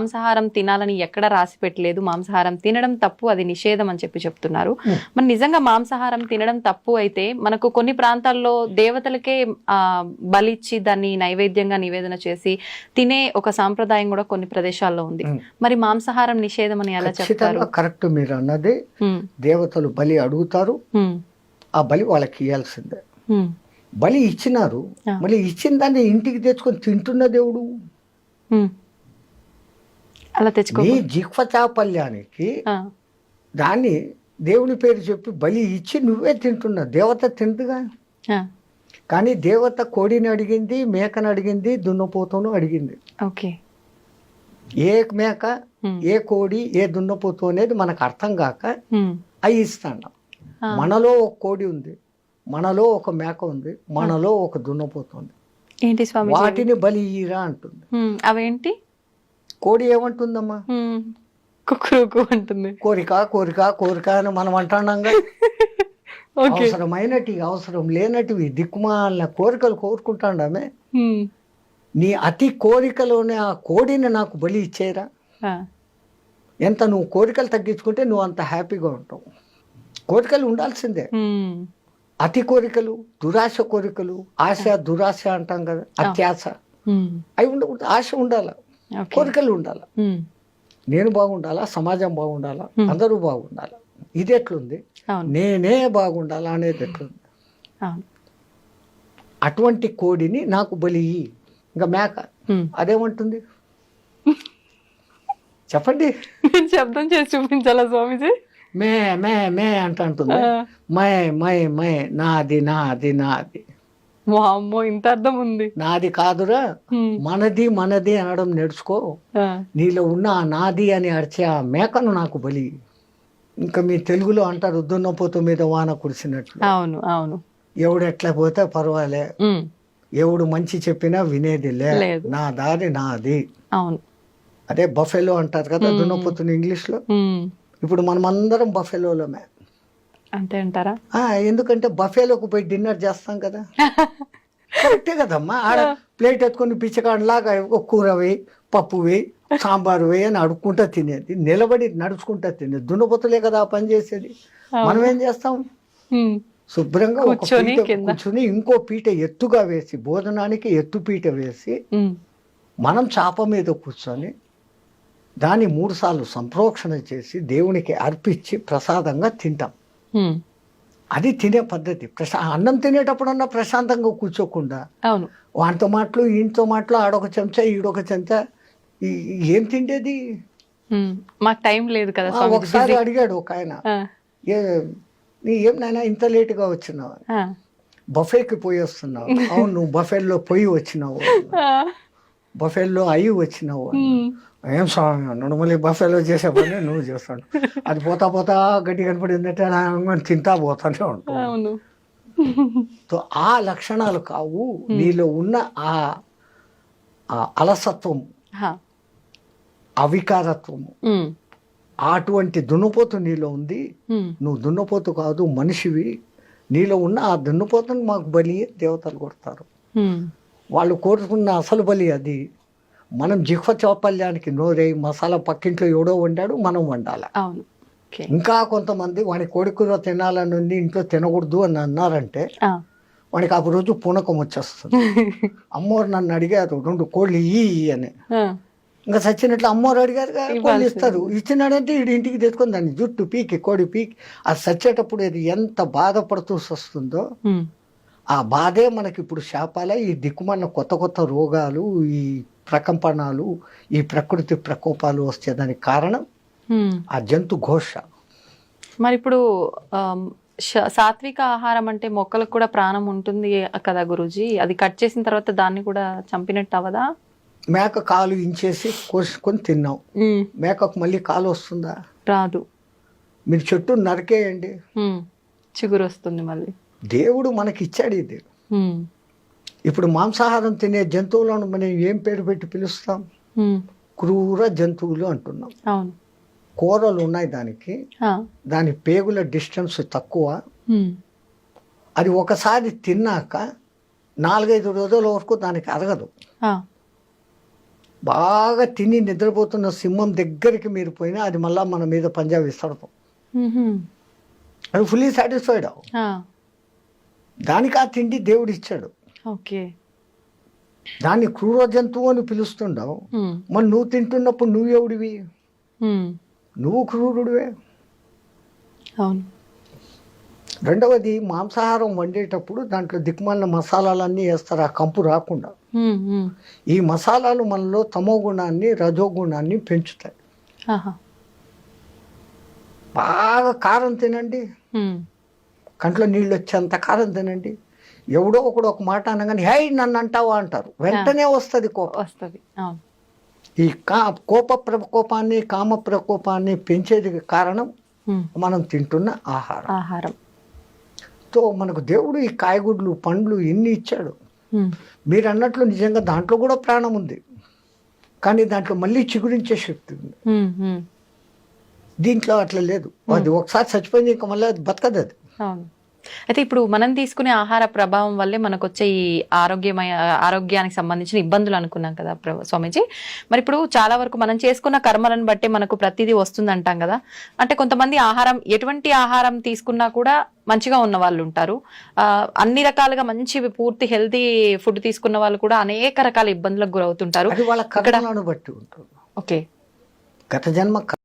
మాంసాహారం తినాలని ఎక్కడ రాసి పెట్టలేదు. మాంసాహారం తినడం తప్పు అది నిషేధం అని చెప్పి చెప్తున్నారు. మరి నిజంగా మాంసాహారం తినడం తప్పు అయితే మనకు కొన్ని ప్రాంతాల్లో దేవతలకే ఆ బలిచ్చి దాన్ని నైవేద్యంగా నివేదన చేసి తినే ఒక సాంప్రదాయం కూడా కొన్ని ప్రదేశాల్లో ఉంది. మరి మాంసాహారం నిషేధం అని ఎలా చెప్తారు? కరెక్ట్ మీరు అన్నది దేవతలు బలి అడుగుతారు. ఆ బలి వాళ్ళకి ఇవ్వాల్సిందే బలి ఇచ్చినారు. మళ్ళీ ఇచ్చిన దాన్ని ఇంటికి తెచ్చుకొని తింటున్న దేవుడు. అలా తెచ్చుకో నీ జిహ్వ చాపల్యానికి దాన్ని దేవుని పేరు చెప్పి బలి ఇచ్చి నువ్వే తింటున్నా దేవత తింటుగా కానీ దేవత కోడిని అడిగింది మేకను అడిగింది దున్నపోతును అడిగింది. ఓకే. ఏ మేక ఏ కోడి ఏ దున్నపోతు అనేది మనకు అర్థం కాక అవి ఇస్తాను మనలో ఒక కోడి ఉంది మనలో ఒక మేక ఉంది మనలో ఒక దున్నపోతు ఉంది. ఏంటి స్వామి వాటిని బలి ఇయ్యరా అంటుంది. అవేంటి? కోడి ఏమంటుందమ్మా? ఉమ్, కుక్కురుకు అంటుంది. కోరిక కోరిక కోరిక అని మనం అంటున్నాంగా ఓకే. అవసరమైనటి అవసరం లేనటివి దిక్కుమాలిన కోరికలు కోరుకుంటాండామే. నీ అతి కోరికలోనే ఆ కోడిని నాకు బలి ఇచ్చేరా? ఎంత నువ్వు కోరికలు తగ్గించుకుంటే నువ్వు అంత హ్యాపీగా ఉంటావు. కోరికలు ఉండాల్సిందే. అతి కోరికలు దురాశ కోరికలు ఆశ దురాశ అంటాం కదా అత్యాశ. అవి ఉండకూడదు ఆశ ఉండాలా. కోరికలు ఉండాలా? నేను బాగుండాలా? సమాజం బాగుండాలా? అందరూ బాగుండాలా? ఇది ఎట్లుంది? నేనే బాగుండాలా అనేది ఎట్లుంది? అటువంటి కోడిని నాకు బలి. ఇంకా మేక. అదేమంటుంది? చెప్పండి. శబ్దం చేసి చూపించాలా స్వామిజీ? మే మే మే అంట అంటుంది. మై మై మై నాది నాది నాది. వామ్మో ఇంత అర్థం ఉంది నాది కాదురా. మనది మనది అనడం నేర్చుకో. నీలో ఉన్న ఆ నాది అని అరిచే ఆ మేకను నాకు బలి. ఇంకా మీ తెలుగులో అంటారు దున్నపోతు మీద వాన కురిసినట్లు. అవును అవును. ఎవడు ఎట్లా పోతే పర్వాలే. ఎవడు మంచి చెప్పినా వినేది లే. నా దారి నాది. అవును. అదే బఫెలో అంటారు కదా దున్నపోతుని ఇంగ్లీష్లో. ఇప్పుడు మనం అందరం బఫెలోలోమే. అంతే అంటారా ఎందుకంటే బఫేలోకి పోయి డిన్నర్ చేస్తాం కదా. కరెక్టే కదమ్మా. ఆడ ప్లేట్ ఎత్తుకొని పిచ్చకాడలాగా ఒక కూర వేయి పప్పు వేయి సాంబారు వేయి అని అడుక్కుంటా తినేది. నిలబడి నడుచుకుంటా తినేది. దున్నపోతులే కదా ఆ పని చేసేది. మనం ఏం చేస్తాం? శుభ్రంగా కూర్చొని ఇంకో పీట ఎత్తుగా వేసి భోజనానికి ఎత్తు పీట వేసి మనం చాప మీద కూర్చొని దాన్ని మూడు సార్లు సంప్రోక్షణ చేసి దేవునికి అర్పించి ప్రసాదంగా తింటాం. అది తినే పద్ధతి. ప్రశా అన్నం తినేటప్పుడన్నా ప్రశాంతంగా కూర్చోకుండా అవును. వానితో మాటలు ఈయనతో మాటలు ఆడొక చెంచా ఈడొక చెంచా ఏం తిండేది? మాకు టైం లేదు కదా ఒకసారి అడిగాడు ఒక ఆయన. నీ ఏం నాయనా ఇంత లేటుగా వచ్చినావు? బఫేకి పోయి వస్తున్నావు. అవును నువ్వు బఫేల్లో పోయి వచ్చినావు. బఫేల్లో అయ్యి వచ్చినావు ఏం స్వామి? మళ్ళీ బఫేలో చేసే పని నువ్వు చేస్తాడు అది పోతా పోతా గడ్డి కనపడిందంటే తింటా పోతానే సో ఆ లక్షణాలు కావు. నీలో ఉన్న ఆ ఆ అలసత్వం హా, అవికారత్వము అటువంటి దున్నపోతు నీలో ఉంది. నువ్వు దున్నపోతు కాదు మనిషివి. నీలో ఉన్న ఆ దున్నపోతుని మాకు బలి దేవతలు కొడతారు. వాళ్ళు కోరుకున్న అసలు బలి అది. మనం జిహ్వ చౌపల్యానికి నోరై మసాలా పక్కింట్లో ఎవడో వండాడు మనం వండాల? అవును. ఇంకా కొంతమంది వాడి కోడి కూర తినాలని ఉంది ఇంట్లో తినకూడదు అని అన్నారంటే ఆ, వాడికి ఆ రోజు పూనకం వచ్చేస్తుంది. అమ్మవారు నన్ను అడిగారు రెండు కోళ్ళు ఇయ్యి అని. ఇంకా సచ్చినట్లు అమ్మవారు అడిగారు కోళ్ళు. ఇస్తారు. ఇచ్చినాడంటే ఈడు ఇంటికి తెచ్చుకొని దాన్ని జుట్టు పీకి కోడి పీకి అది సచ్చేటప్పుడు అది ఎంత బాధపడుతూ వస్తుందో ఆ బాధే మనకి ఇప్పుడు శాపాల. ఈ దిక్కుమన్న కొత్త కొత్త రోగాలు ఈ ప్రకంపనాలు ఈ ప్రకృతి ప్రకోపాలు వచ్చేదానికి కారణం ఉమ్. ఆ జంతు ఘోష. మరి ఇప్పుడు సాత్విక ఆహారం అంటే మొక్కలకు కూడా ప్రాణం ఉంటుంది కదా గురూజీ? అది కట్ చేసిన తర్వాత దాన్ని కూడా చంపినట్టు అవదా మేక కాలు ఇంచేసి కోసుకొని తిన్నాం. మేకకు మళ్ళీ కాలు వస్తుందా? రాదు. మీరు చెట్టు నరికేయండి. చిగురు వస్తుంది మళ్ళీ. దేవుడు మనకి ఇచ్చాడు ఇది ఇప్పుడు మాంసాహారం తినే జంతువులను మనం ఏం పేరు పెట్టి పిలుస్తాం? క్రూర జంతువులు అంటున్నాం. అవును. కూరలు ఉన్నాయి దానికి. దాని పేగుల డిస్టెన్స్ తక్కువ. అది ఒకసారి తిన్నాక నాలుగైదు రోజుల వరకు దానికి అరగదు. బాగా తిని నిద్రపోతున్న సింహం దగ్గరికి మీరు పోయినా అది మళ్ళా మన మీద పంజా విస్తడతాం మ్మ్హ్మ్. అది ఫుల్లీ సాటిస్ఫైడ్ దానికి ఆ. తిండి దేవుడు ఇచ్చాడు ఓకే దాన్ని క్రూర జంతువు అని పిలుస్తుండవు. మరి నువ్వు తింటున్నప్పుడు నువ్వు ఎవడివి మ్మ్. నువ్వు క్రూరుడివే అవును రెండవది మాంసాహారం వండేటప్పుడు దాంట్లో దిక్కుమాలిన మసాలాలన్నీ వేస్తారు ఆ కంపు రాకుండా. ఈ మసాలాలు మనలో తమో గుణాన్ని రజో గుణాన్ని పెంచుతాయి. బాగా కారం తినండి. కంట్లో నీళ్ళు వచ్చేంత కారం తినండి ఎవడో ఒకడు ఒక మాట అనగానే హై నన్ను అంటావా? అంటారు. వెంటనే వస్తుంది కోపం. వస్తది. ఈ కా కోప ప్రకోపాన్ని కామ ప్రకోపాన్ని పెంచేది కారణం. మనం తింటున్న ఆహారం. ఆహారం. తో మనకు దేవుడు ఈ కాయగుడ్లు పండ్లు ఎన్ని ఇచ్చాడు. మీరు అన్నట్లు నిజంగా దాంట్లో కూడా ప్రాణం ఉంది. కానీ దాంట్లో మళ్ళీ చిగురించే శక్తి ఉంది. దీంట్లో అట్లా లేదు. అది ఒకసారి చచ్చిపోయింది ఇంకా మళ్ళీ అది బతకదు అది. అయితే ఇప్పుడు మనం తీసుకునే ఆహార ప్రభావం వల్లే మనకు వచ్చే ఈ ఆరోగ్యమయ ఆరోగ్యానికి సంబంధించిన ఇబ్బందులు అనుకున్నాం కదా స్వామీజీ. మరి ఇప్పుడు చాలా వరకు మనం చేసుకున్న కర్మలను బట్టి మనకు ప్రతిదీ వస్తుంది అంటాం కదా. అంటే కొంతమంది ఆహారం ఎటువంటి ఆహారం తీసుకున్నా కూడా మంచిగా ఉన్న వాళ్ళు ఉంటారు. ఆ, అన్ని రకాలుగా మంచి పూర్తి హెల్తీ ఫుడ్ తీసుకున్న వాళ్ళు కూడా అనేక రకాల ఇబ్బందులకు గురవుతుంటారు. ఓకే. గత జన్మ